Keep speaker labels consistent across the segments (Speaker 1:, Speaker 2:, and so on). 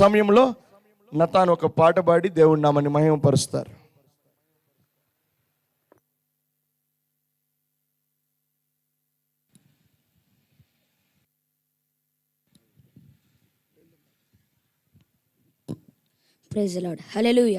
Speaker 1: సమయంలో నతాను ఒక పాట పాడి దేవుడి నామని మహిమపరుస్తారు.
Speaker 2: ప్రైజ్ లాడ్ హల్లెలూయ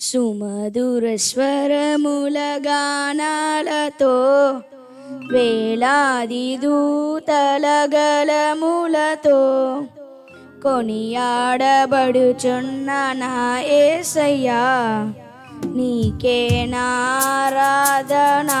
Speaker 2: సుమధుర స్వరముల గానాలతో వేలాది దూతల గలములతో కొనియాడబడుచున్న నా ఏసయ్యా నీకే నారాధనా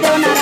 Speaker 2: don't know.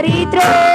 Speaker 2: Baritro.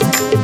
Speaker 2: Música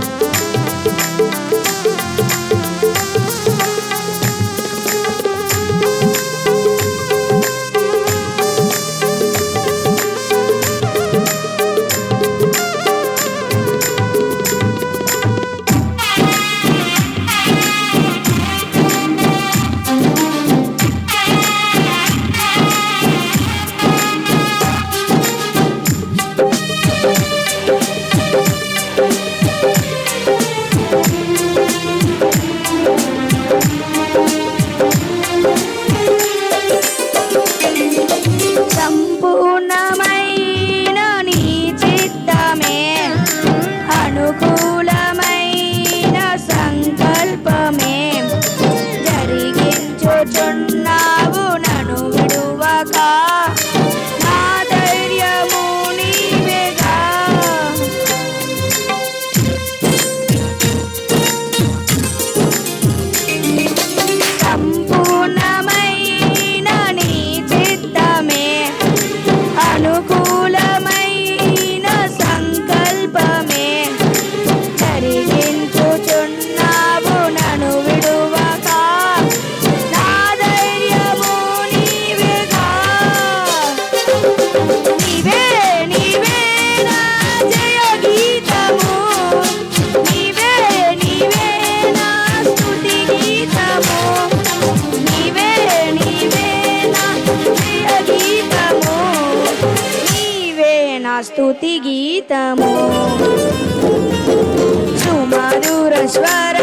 Speaker 2: సుమధుర